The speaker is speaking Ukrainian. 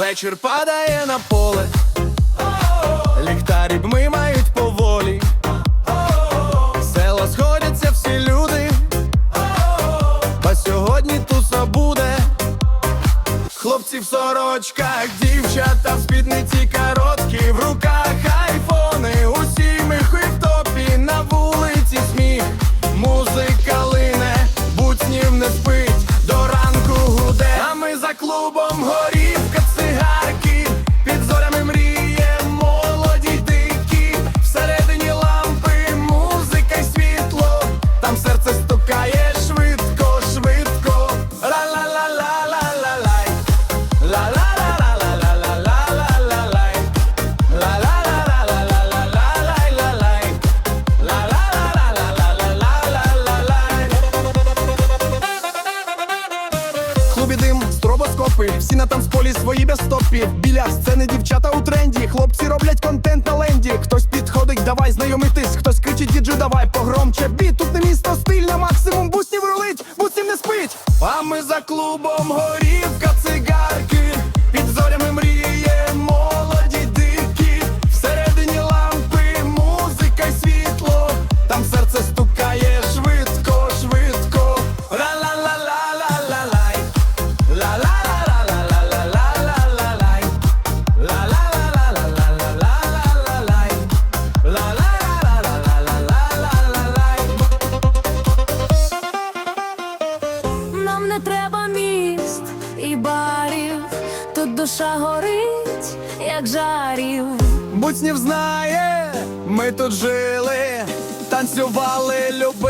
Вечір падає на поле, ліхтарі бми мають поволі. Села сходяться всі люди, бо сьогодні туса буде. Хлопці в сорочках, дівчата в спідниці короткі, в руках айфони, усі ми в топі, на вулиці сміх, музика лине, буцнів не спить, до ранку гуде, а ми за клубом горівка, стробоскопи, всі на танцполі свої без стопів. Біля сцени дівчата у тренді. Хлопці роблять контент на ленді. Хтось підходить, давай знайомитись, хтось кричить діджу, давай погромче. Біт, тут не місто стиль на максимум бусів рулить, бусів не спить. А ми за клубом горівка, і барів, тут душа горить, як жарів. Буцнів знає, ми тут жили, танцювали, любили.